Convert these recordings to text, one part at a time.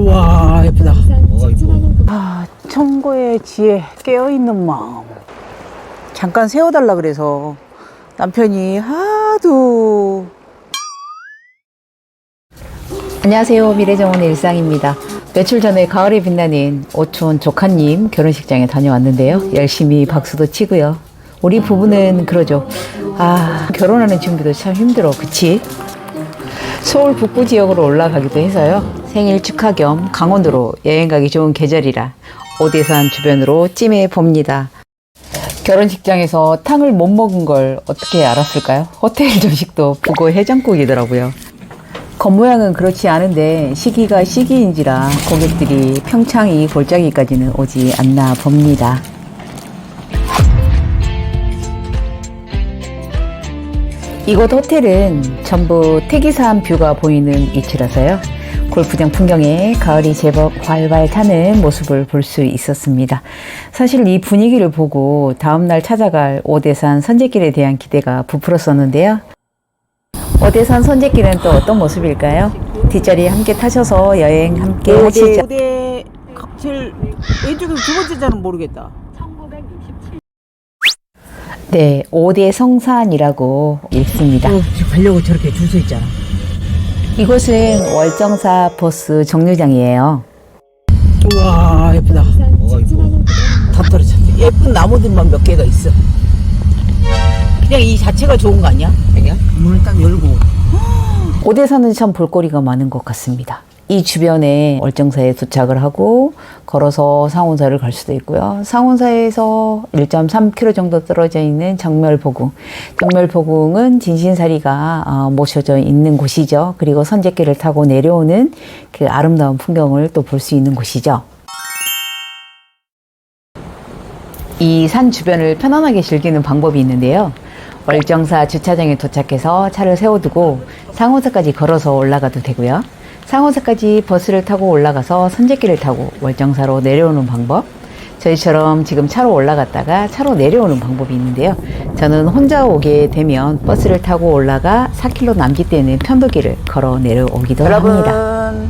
우와 예쁘다. 아 청고의 지혜 깨어있는 마음. 잠깐 세워달라 그래서 남편이 하도 안녕하세요. 미래정원의 일상입니다. 며칠 전에 가을에 빛나는 오촌 조카님 결혼식장에 다녀왔는데요. 열심히 박수도 치고요. 우리 부부는 그러죠. 아, 결혼하는 준비도 참 힘들어. 그치? 서울 북부 지역으로 올라가기도 해서요. 생일 축하 겸 강원도로 여행 가기 좋은 계절이라 오대산 주변으로 찜해 봅니다. 결혼식장에서 탕을 못 먹은 걸 어떻게 알았을까요? 호텔 조식도 북어 해장국이더라고요. 겉모양은 그렇지 않은데 시기가 시기인지라 고객들이 평창이 골짜기까지는 오지 않나 봅니다. 이곳 호텔은 전부 태기산 뷰가 보이는 위치라서요. 골프장 풍경에 가을이 제법 활발 타는 모습을 볼 수 있었습니다. 사실 이 분위기를 보고 다음날 찾아갈 오대산 선제길에 대한 기대가 부풀었었는데요. 오대산 선제길은 또 어떤 모습일까요? 뒷자리 함께 타셔서 여행 함께 하시죠. 오대 제일 왼쪽에서 두 번째 자는 모르겠다. 네, 오대 성산이라고 읽습니다. 어, 가려고 저렇게 줄 서 있잖아. 이곳은 월정사 버스 정류장이에요. 우와 예쁘다. 다 떨어졌네. 예쁜 나무들만 몇 개가 있어. 그냥 이 자체가 좋은 거 아니야? 그냥 문을 딱 열고. 오대산은 참 볼거리가 많은 것 같습니다. 이 주변에 월정사에 도착을 하고 걸어서 상온사를 갈 수도 있고요. 상온사에서 1.3km 정도 떨어져 있는 정멸보궁. 정멸보궁은 진신사리가 어, 모셔져 있는 곳이죠. 그리고 선제길을 타고 내려오는 그 아름다운 풍경을 또 볼 수 있는 곳이죠. 이 산 주변을 편안하게 즐기는 방법이 있는데요. 월정사 주차장에 도착해서 차를 세워두고 상호사까지 걸어서 올라가도 되고요. 상호사까지 버스를 타고 올라가서 선제길을 타고 월정사로 내려오는 방법. 저희처럼 지금 차로 올라갔다가 차로 내려오는 방법이 있는데요. 저는 혼자 오게 되면 버스를 타고 올라가 4km 남기 때는 편도길을 걸어 내려오기도 합니다. 여러분,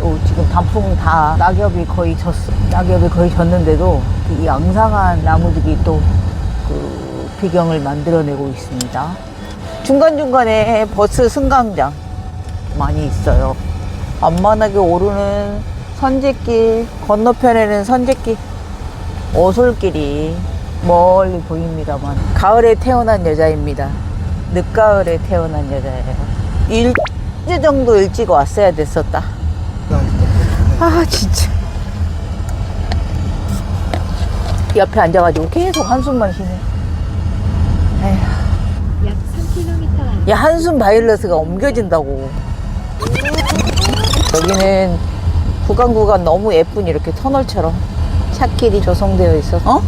어, 지금 단풍 다 낙엽이 거의 졌어. 낙엽이 거의 졌는데도 이 앙상한 나무들이 또그 배경을 만들어내고 있습니다. 중간중간에 버스 승강장 많이 있어요. 만만하게 오르는 선제길, 건너편에는 선제길, 오솔길이 멀리 보입니다만 가을에 태어난 여자입니다. 늦가을에 태어난 여자예요. 일주 정도 일찍 왔어야 됐었다. 아 진짜. 옆에 앉아가지고 계속 한숨만 쉬네. 에휴. 약 3km 야 한숨 바이러스가 옮겨진다고. 여기는 구간 구간 너무 예쁜 이렇게 터널처럼 차길이 조성되어 있어. 어?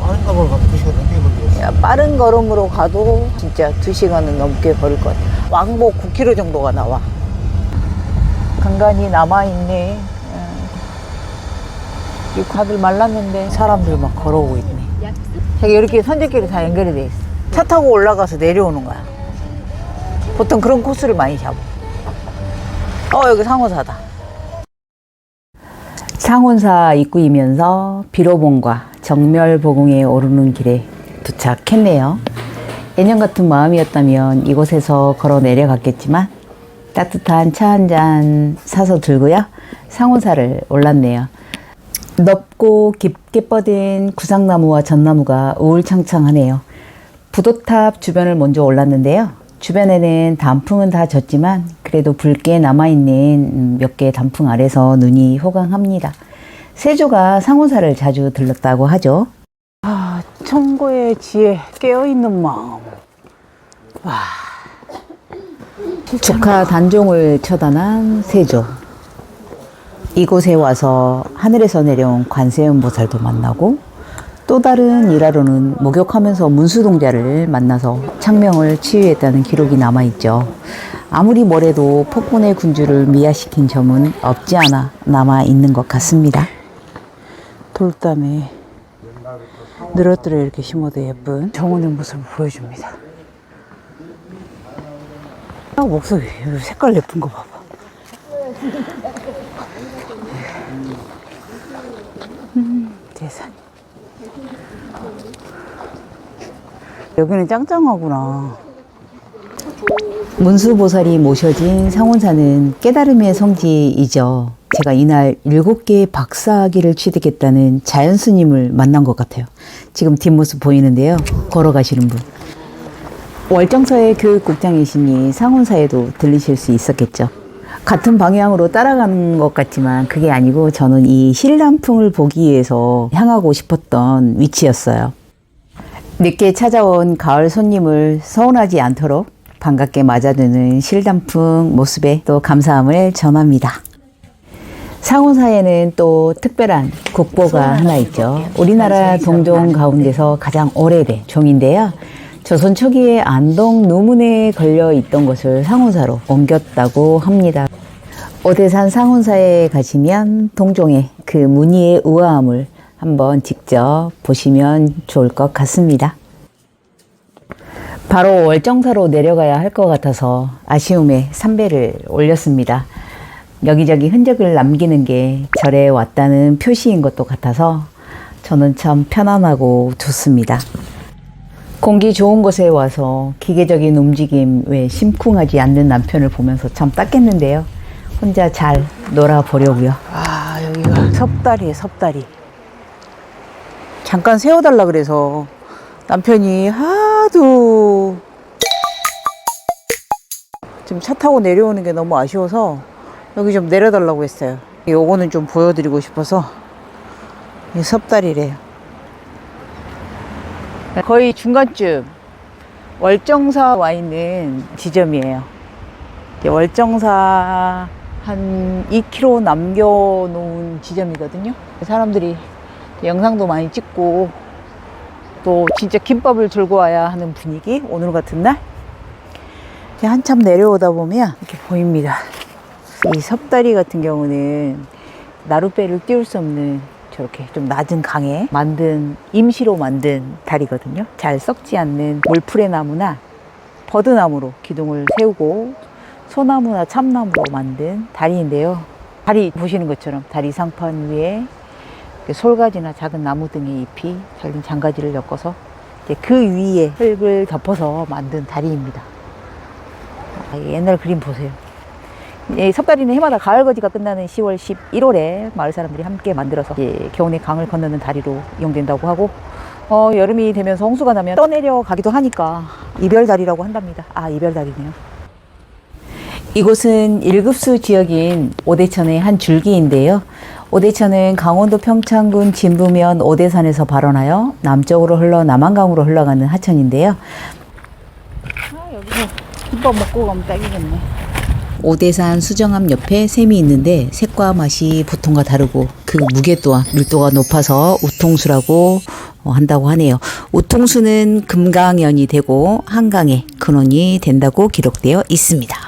빠른 가방을 가면 두 시간 넘게 걸리겠어. 야, 빠른 걸음으로 가도 진짜 두 시간은 넘게 걸릴 것 같아. 왕복 9km 정도가 나와. 간간히 남아있네. 이 다들 말랐는데 사람들 막 걸어오고 있네. 이렇게 선제길이 다 연결이 돼 있어. 차 타고 올라가서 내려오는 거야. 보통 그런 코스를 많이 잡아. 어, 여기 상호사다. 상온사 입구이면서 비로봉과 정멸보궁에 오르는 길에 도착했네요. 예년 같은 마음이었다면 이곳에서 걸어 내려갔겠지만 따뜻한 차 한 잔 사서 들고요. 상온사를 올랐네요. 넓고 깊게 뻗은 구상나무와 전나무가 우울창창하네요. 부도탑 주변을 먼저 올랐는데요. 주변에는 단풍은 다 졌지만 그래도 붉게 남아있는 몇 개의 단풍 아래서 눈이 호강합니다. 세조가 상호사를 자주 들렀다고 하죠. 아, 청고의 지혜, 깨어있는 마음. 조카 단종을 처단한 세조. 이곳에 와서 하늘에서 내려온 관세음 보살도 만나고 또 다른 일화로는 목욕하면서 문수동자를 만나서 창명을 치유했다는 기록이 남아있죠. 아무리 뭐래도 폭군의 군주를 미화시킨 점은 없지 않아 남아있는 것 같습니다. 돌담에 늘어뜨려 이렇게 심어도 예쁜 정원의 모습을 보여줍니다. 아, 목소리, 색깔 예쁜 거 봐봐. 세상에. 여기는 짱짱하구나. 문수보살이 모셔진 상온사는 깨달음의 성지이죠. 제가 이날 일곱 개의 박사학위를 취득했다는 자연스님을 만난 것 같아요. 지금 뒷모습 보이는데요. 걸어가시는 분. 월정서의 교육국장이시니 상온사에도 들리실 수 있었겠죠. 같은 방향으로 따라가는 것 같지만 그게 아니고 저는 이 신람풍을 보기 위해서 향하고 싶었던 위치였어요. 늦게 찾아온 가을 손님을 서운하지 않도록 반갑게 맞아주는 실단풍 모습에 또 감사함을 전합니다. 상호사에는 또 특별한 국보가 하나 있죠. 우리나라 동종 가운데서 가장 오래된 종인데요. 조선 초기에 안동 노문에 걸려 있던 것을 상호사로 옮겼다고 합니다. 오대산 상훈사에 가시면 동종의 그 무늬의 우아함을 한번 직접 보시면 좋을 것 같습니다. 바로 월정사로 내려가야 할 것 같아서 아쉬움에 삼배를 올렸습니다. 여기저기 흔적을 남기는 게 절에 왔다는 표시인 것도 같아서 저는 참 편안하고 좋습니다. 공기 좋은 곳에 와서 기계적인 움직임 외 심쿵하지 않는 남편을 보면서 참 땄겠는데요. 혼자 잘 놀아보려고요. 아, 여기가 섭다리에 섭다리. 잠깐 세워달라 그래서 남편이 하도 지금 차 타고 내려오는 게 너무 아쉬워서 여기 좀 내려달라고 했어요. 요거는 좀 보여드리고 싶어서 이 섭다리래요. 거의 중간쯤 월정사 와 있는 지점이에요. 월정사 한 2km 남겨놓은 지점이거든요. 사람들이 영상도 많이 찍고 또 진짜 김밥을 들고 와야 하는 분위기 오늘 같은 날 한참 내려오다 보면 이렇게 보입니다. 이 섭다리 같은 경우는 나룻배를 띄울 수 없는 저렇게 좀 낮은 강에 만든 임시로 만든 다리거든요. 잘 썩지 않는 몰프레 나무나 버드나무로 기둥을 세우고 소나무나 참나무로 만든 다리인데요. 다리 보시는 것처럼 다리 상판 위에 솔가지나 작은 나무 등의 잎이 잘린 장가지를 엮어서 그 위에 흙을 덮어서 만든 다리입니다. 아, 이 옛날 그림 보세요. 이 섭다리는 해마다 가을 거지가 끝나는 10월 11월에 마을 사람들이 함께 만들어서 예, 겨우내 강을 건너는 다리로 이용된다고 하고 어, 여름이 되면서 홍수가 나면 떠내려 가기도 하니까 이별다리라고 한답니다. 아 이별다리네요. 이곳은 일급수 지역인 오대천의 한 줄기인데요. 오대천은 강원도 평창군 진부면 오대산에서 발원하여 남쪽으로 흘러 남한강으로 흘러가는 하천인데요. 아, 여기서 김밥 먹고 가면 딱이겠네. 오대산 수정암 옆에 샘이 있는데 색과 맛이 보통과 다르고 그 무게 또한 밀도가 높아서 우통수라고 어, 한다고 하네요. 우통수는 금강연이 되고 한강의 근원이 된다고 기록되어 있습니다.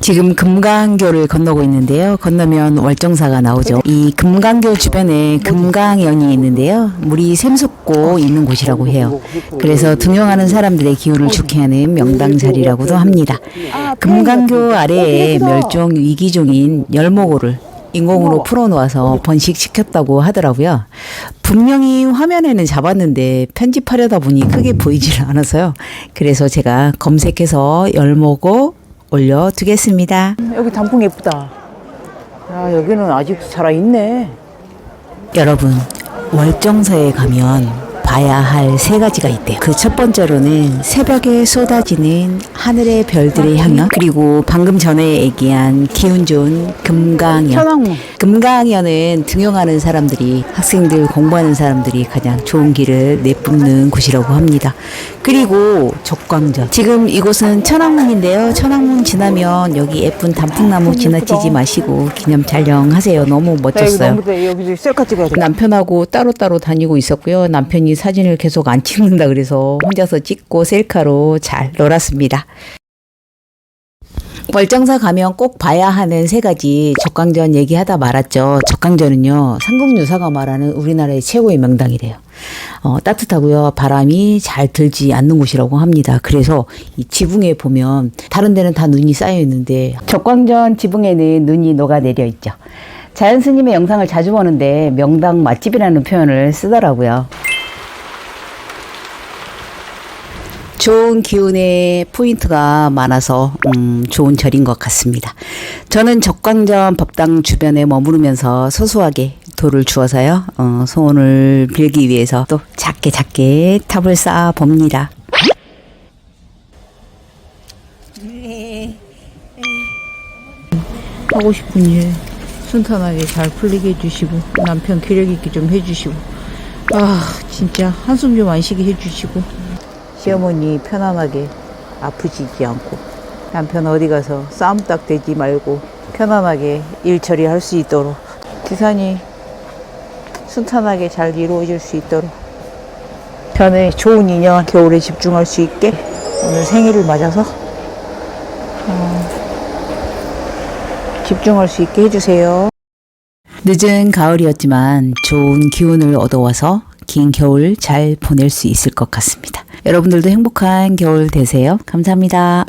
지금 금강교를 건너고 있는데요. 건너면 월정사가 나오죠. 이 금강교 주변에 금강연이 있는데요. 물이 샘솟고 있는 곳이라고 해요. 그래서 등용하는 사람들의 기운을 좋게 하는 명당 자리라고도 합니다. 금강교 아래에 멸종 위기종인 열목호를 인공으로 풀어놓아서 번식시켰다고 하더라고요. 분명히 화면에는 잡았는데 편집하려다 보니 크게 보이질 않아서요. 그래서 제가 검색해서 열목호 올려두겠습니다. 여기 단풍 예쁘다. 야 여기는 아직 살아있네. 여러분, 월정사에 가면 봐야 할 세 가지가 있대요. 그 첫 번째로는 새벽에 쏟아지는 하늘의 별들의 향연, 그리고 방금 전에 얘기한 기운 좋은 금강연. 금강연은 등용하는 사람들이 학생들 공부하는 사람들이 가장 좋은 길을 내뿜는 곳이라고 합니다. 그리고 적광전. 지금 이곳은 천왕문인데요. 천왕문 지나면 여기 예쁜 단풍나무 지나치지 마시고 기념 촬영하세요. 너무 나 여기 멋졌어요. 너무 돼. 여기 셀카 찍어야 돼. 남편하고 따로따로 다니고 있었고요. 남편이 사진을 계속 안 찍는다 그래서 혼자서 찍고 셀카로 잘 놀았습니다. 월정사 가면 꼭 봐야 하는 세 가지 적강전 얘기하다 말았죠. 적강전은요, 삼국유사가 말하는 우리나라의 최고의 명당이래요. 어, 따뜻하고요, 바람이 잘 들지 않는 곳이라고 합니다. 그래서 이 지붕에 보면 다른 데는 다 눈이 쌓여 있는데 적광전 지붕에는 눈이 녹아내려 있죠. 자연 스님의 영상을 자주 보는데 명당 맛집이라는 표현을 쓰더라고요. 좋은 기운의 포인트가 많아서 음, 좋은 절인 것 같습니다. 저는 적광전 법당 주변에 머무르면서 소소하게 돌을 주어서요 어, 소원을 빌기 위해서 또 작게 작게 탑을 쌓아 봅니다. 하고 싶은 일 순탄하게 잘 풀리게 해주시고 남편 기력 있게 좀 해주시고 아 진짜 한숨 좀 안 쉬게 해주시고 시어머니 편안하게 아프시지 않고 남편 어디 가서 싸움 딱 되지 말고 편안하게 일 처리할 수 있도록 기산이 순탄하게 잘 이루어질 수 있도록 편에 좋은 인연 겨울에 집중할 수 있게 오늘 생일을 맞아서 집중할 수 있게 해주세요. 늦은 가을이었지만 좋은 기운을 얻어와서 긴 겨울 잘 보낼 수 있을 것 같습니다. 여러분들도 행복한 겨울 되세요. 감사합니다.